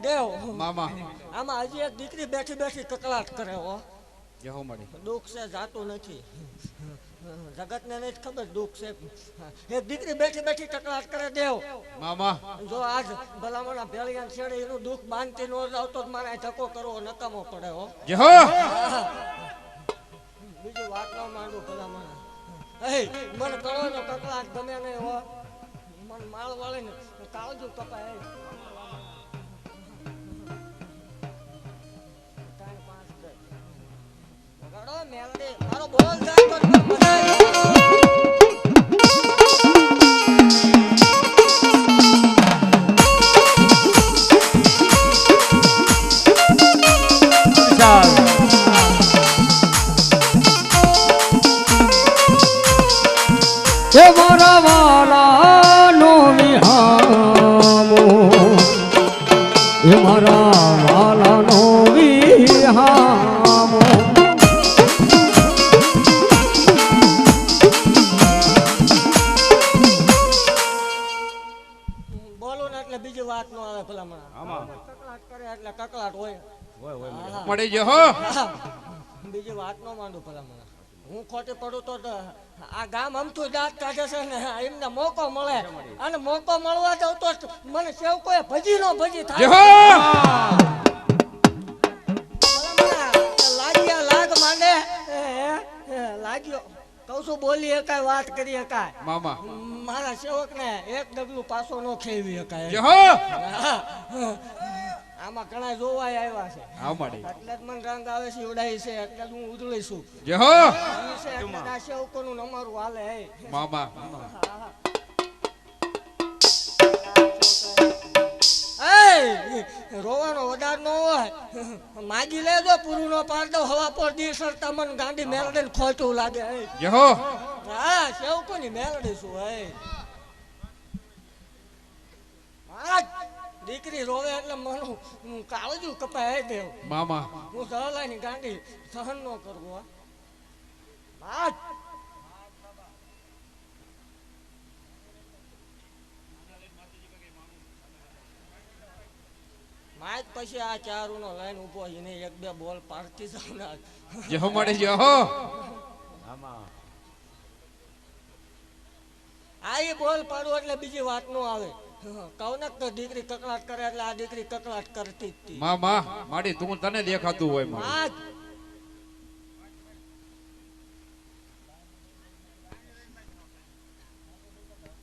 દેવ. મામા. આમાં હજી એક દીકરી બેઠી બેઠી કકળાટ કરે હો. જહો મળી. દુઃખ છે જાતું નથી. જગતને નહીં જ ખબર દુઃખ છે. એક દીકરી બેઠી બેઠી કકળાટ કરે દેવ. મામા. જો આજ ભલામણા ભેળિયા છેડે એનું દુઃખ બાંધતી નો આવતો જ મારે ધક્કો કરવો નકામો પડે હો. જહો બીજી વાત ન માંડું ભલામણા. એ મને કરો નો કકલાટ ગમે નહીં હો. મને માળ વાળે ને કાળજુ કપાય. વગાડો હા. મળી હો. બીજી વાત ન માંડું ભલામણા હું ખોટી પડું તો આ ગામ અમથું દાંત કાઢે છે ને એમને મોકો મળે. અને મોકો મળવા દઉં તો મને સેવકો એ ભજી નો ભજી થાય. લાગ્યા લાગ માંડે. લાગ્યો. કઉ છું બોલી એકાય વાત કરી એકાય મામા. મારા સેવક ને એક ડગલું પાછો નો ખેવી એકાય આમાં ઘણા જોવાય આવ્યા છે. આવ એટલે જ મને રંગ આવે છે ઉડાઈ છે એટલે હું ઉજળી છું. જે હો! આ સેવકોનું અમારું હાલે હે. મામા રોવાનો વધાર નો હોય. માગી લેજો પૂરું નો પાડ દો હવા પર દી સરતા મને ગાંડી મેલડી ને ખોટું લાગે હે. જહો હા! સેવકોની મેલડી છું હે આ દીકરી રોવે એટલે મનું કાળજું કપાય દેવ મામા હું સરલાની ગાંડી સહન ન કરવું વાત આ પછી આ ચારું નો લાઈન ઊભો એને એક બે બોલ પાડતી જાવ ને જહો મળી જહો આ એ બોલ પાડો એટલે બીજી વાત નો આવે કહું તો દીકરી કકળાટ કરે એટલે આ દીકરી કકળાટ કરતી હતી. માં માડી તું તને દેખાતું હોયમાં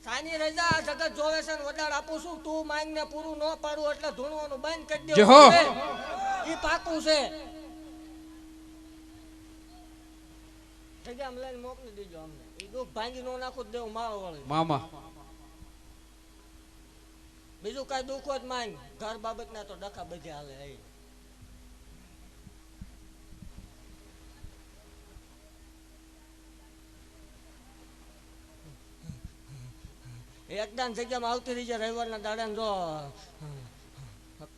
સાની રજા જગત જોવે છે વડાળ આપું છું. તું માંગ ને પૂરું ન પાડું એટલે ધૂણવાનું બંધ કરી. દેવું ઈ પાકું છે. જગ્યા લઈને મોકલી દેજો અમને. ઈ દુઃખ ભાંગી નો નાખું દેવ મારો વાળી મામા. બીજું કાંઈ દુઃખ જ માંગ ઘર બાબતના તો ડખા બધે હાલે હે. એકદમ જગ્યામાં આવતી રહી છે રવિવારના દાડા જો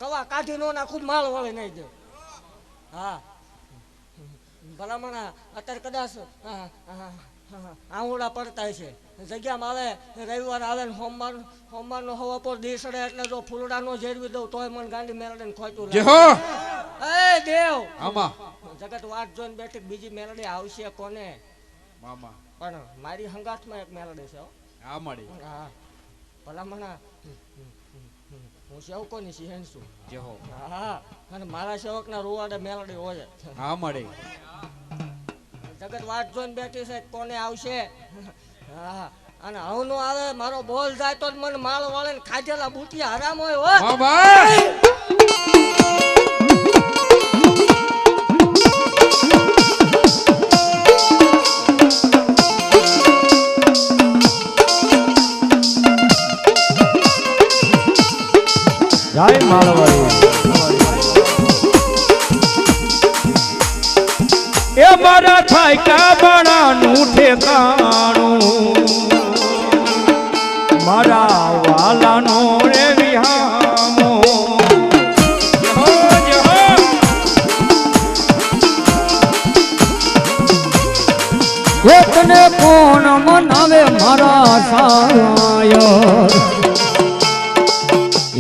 કવા કાઢી નો નાખું માળ વળે નહીં દે હા ભલામણ અત્યારે કદાચ આંગુડા પડતા છે જગ્યામાં આવે રવિવાર આવે ને સોમવાર સોમવારનો હવા પર દી સડે એટલે જો ફૂલડાનો જેરવી દઉં તોય મને ગાંડી મેલડીને ખોચું એ દેવ! આમાં? જગત વાત જોઈને બેઠી બીજી મેલડી આવશે કોને? મામા. પણ મારી હંગાથમાં એક મેલડી છે હો. મળી હા. ભલામણા હું સેવકોની સિંહણ છું. જહો હા. અને મારા સેવકના રૂવાડે મેલડી હોય. આ મળી જગત વાત જોઈને બેઠી છે કોને આવશે? હા અને નો આવે મારો બોલ જાય તો મને માળ વાળે ખાજેલા ખાધેલા બુટિયા હરામ હોય હો. ભાઈ. જય માળવાડી એ થાય થાયકા બાણાનું ઠેકાણું. મારા વાલાનો રે વિહામો. એકને કોણ મનાવે મારા સાયો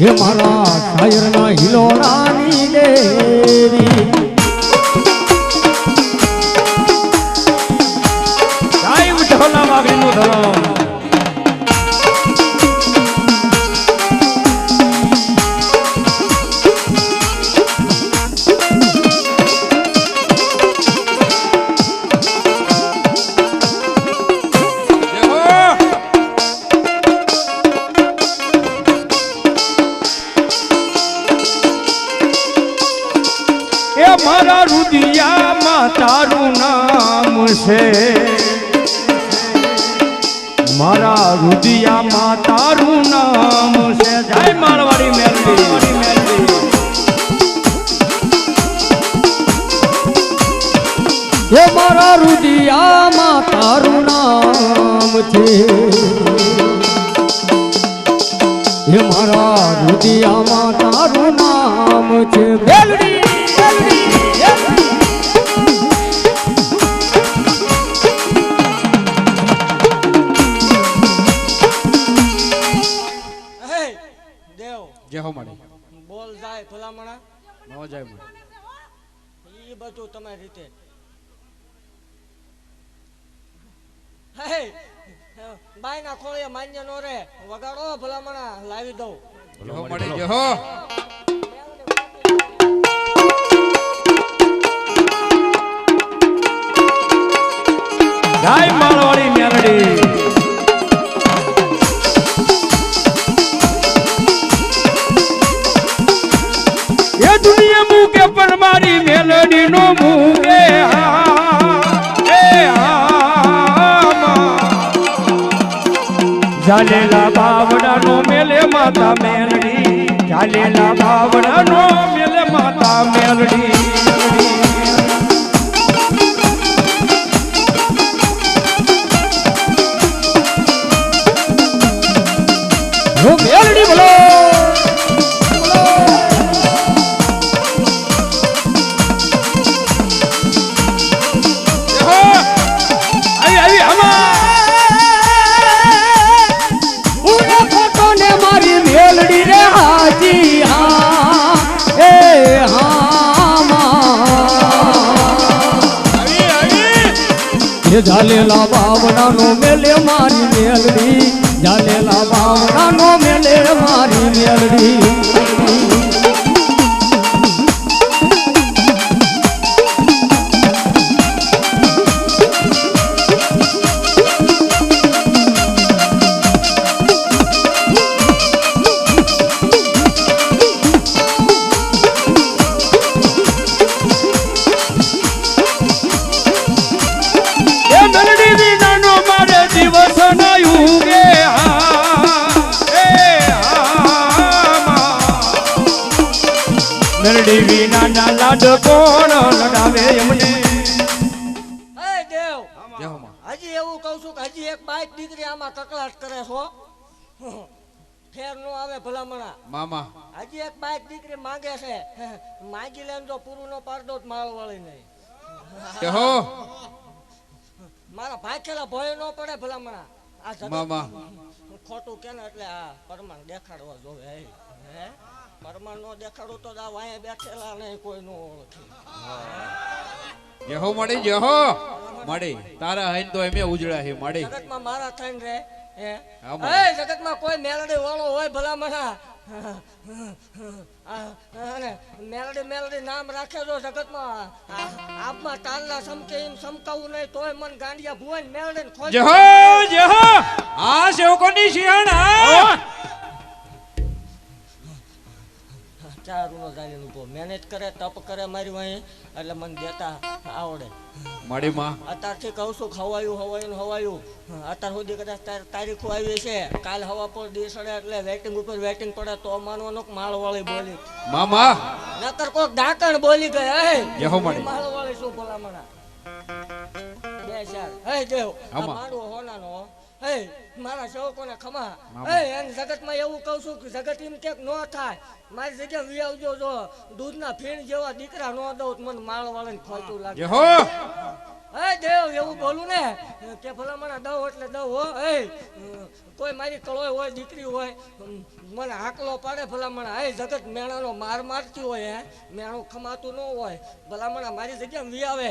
હે મારા વાયરના હિલોરાની દેવી મારા રુદિયામાં તારું નામ છે. મારા રુદિયામાં તારું નામ છે. જય મારવાડી મેલડી. એ મારા રુદિયામાં તારું નામ છે. હે મારા તારું નામ છે. બોલ જાય ભલામણા. નો જાય એ બધું તમારી રીતે. હે બાયના ખોળે માન્ય નો રે. વગાડો ભલામણા લાવી દઉં. જય હો જય માળવાડી મેલડી એ ઝાલેલા બાવડાનો મેલે મારી મેલડી. ઝાલેલા બાવડાનો મેલે મારી મેલડી. મેલડી વિનાના લાડ કોણ લડાવે એમને. હે દેવ જય હજી એવું કહું છું કે હજી એક બાઈક દીકરી આમાં કકળાટ કરે છો ફેર નો આવે ભલામણા. મામા. હજી એક બાઈક દીકરી માંગે છે. માંગી લેમ જો પૂરું નો પાડદો માળ વાળી નહીં. હો. મારા ભાખેલા ભય નો પડે ભલામણા. આ મામા. ખોટું કે ને એટલે આ પરમાન દેખાડવા જોવે. હે? પરમાણ નો દેખાડું તો દા વાય બેઠેલા નહીં કોઈ નો ઓળખી જય હો માડી જય તારા હૈન તો એમે ઉજળા હે માડી જગતમાં મારા થઈને રે હે. એ જગતમાં કોઈ મેલડી વાળો હોય ભલામણા આ, મેલડી મેલડી નામ રાખે જો જગતમાં. આપમાં તાલના સમકે એમ સમકાવું નહીં તોય મન ગાંડિયા ભુવન મેલડીને ખોજ જહો જહો. આ સેવકોની સિંહણ ચારું નો જાણી ઊભો મહેનત કરે તપ કરે મારી વાંહે એટલે મને દેતા આવડે. માડી માં? અત્યારથી કહું છું ખવાયું હવાયું હવાયું અત્યાર સુધી કદાચ તાર- તારીખો આવી છે કાલ હવા પર દિવસ એટલે વેટિંગ ઉપર વેટિંગ પડે તો માનવાનો માળવાળી બોલી. મામા? નકર કોક ડાકણ બોલી ગયા હે? જય હો માડી માળવાળી શું ભલામણા? બે ચાર. હે દેવ આ. માંડવો હોનાનો. મારા ખમા. જગતમાં એવું કહું છું કે જગત એમ ક્યાંક ન થાય. મારી જગ્યા વી આવજો જો દૂધના ફીણ જેવા દીકરા ન દઉં તો મને માળવાળાને ખોટું લાગે. એ દેવ એવું બોલું ને? કે ભલામણા દવ એટલે દવ હો. એ કોઈ મારી કળોય હોય દીકરી હોય મને હાકલો પાડે ભલામણા. એ જગત મેણાનો માર મારતી હોય હે. મેણું ખમાતું ન હોય. ભલામણા મારી જગ્યા વી આવે.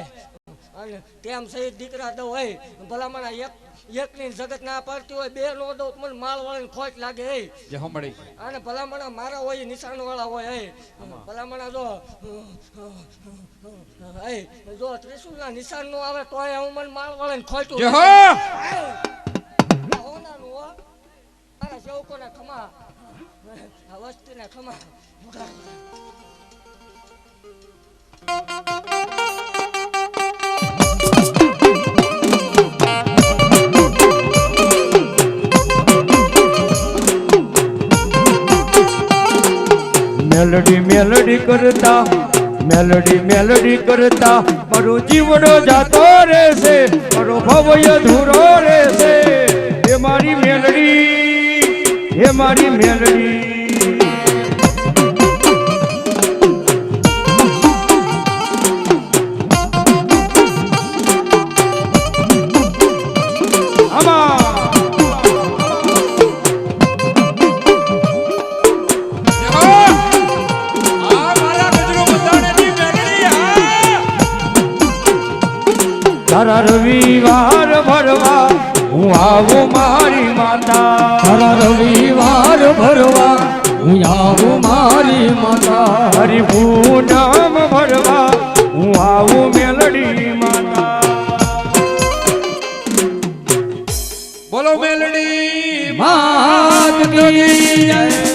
અને તેમ સહિત દીકરા દો હોય. ભલામણ એક એકની જગત ના પાડતી હોય બે નો દઉં મને માલ વાળીને ખોટ લાગે એ જે હો અને ભલામણા મારા હોય નિશાન વાળા હોય એ ભલામણા જો એ જો ત્રિશુલ ના નિશાન નો આવે તો હું મને માળ વાળે ખોટું જે હો! હોનાનું હો. અને સેવકોના ખમા. આ વસ્તીના ખમા. મેલડી મેલડી કરતા, મેલડી મેલડી કરતા, મારો જીવડો જાતો રહેશે, મારો ભવ્ય ધૂરો રહેશે. હે મારી મેલડી, હે મારી મેલડી. તારા રવિવાર ભરવા હું આવું મારી માતા. હર રવિવાર ભરવા હું આવું મારી માતા. હરિભૂ નામ ભરવા હું આવું મેલડી માતા. બોલો મેલડી. માત.